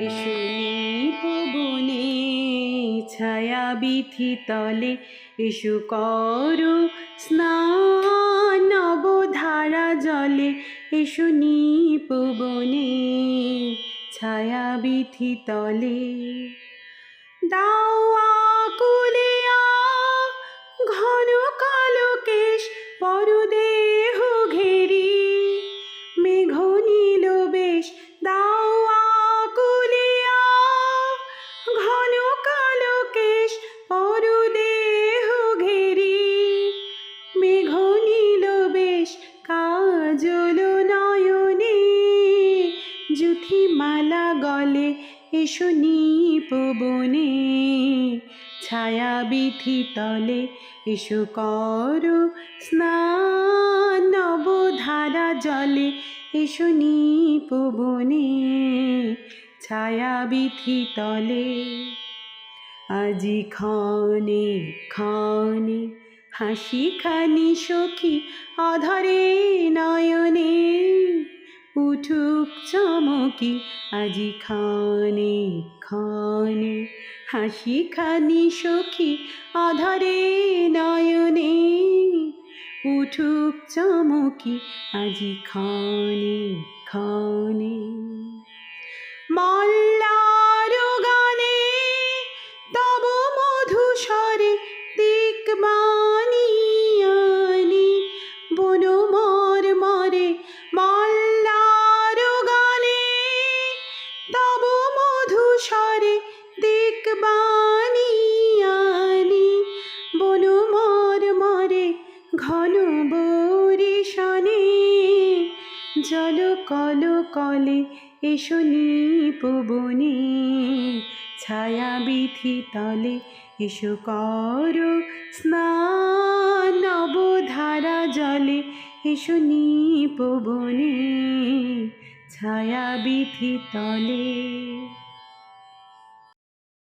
এসো পবনে ছায়া বিথি তলে এসো কর স্নান নবধারা জলে। নি পবনে ছায়া বিথি তলে। গলে এসো পবনে ছায়া বিথি তলে এসো করো স্নান, নবধারা জলে এসো পবনে ছায়া বিথি তলে। আজি ক্ষণে ক্ষণে হাসি খানি সখী অধরে নয়নে উঠুক চমকি, আজি খানে খানে, হাসি খানি সখী, আধারে নয়নে। উঠুক চমকি, আজি খানে খানে মল্লার দিক বানিয়ানি বন মর মরে ঘন বরিশনে জল কল কলে এসো পবনে ছায়া বিথি তলে এসো করো স্নান নবধারা জলে এসো পবনে ছায়া বিথি তলে।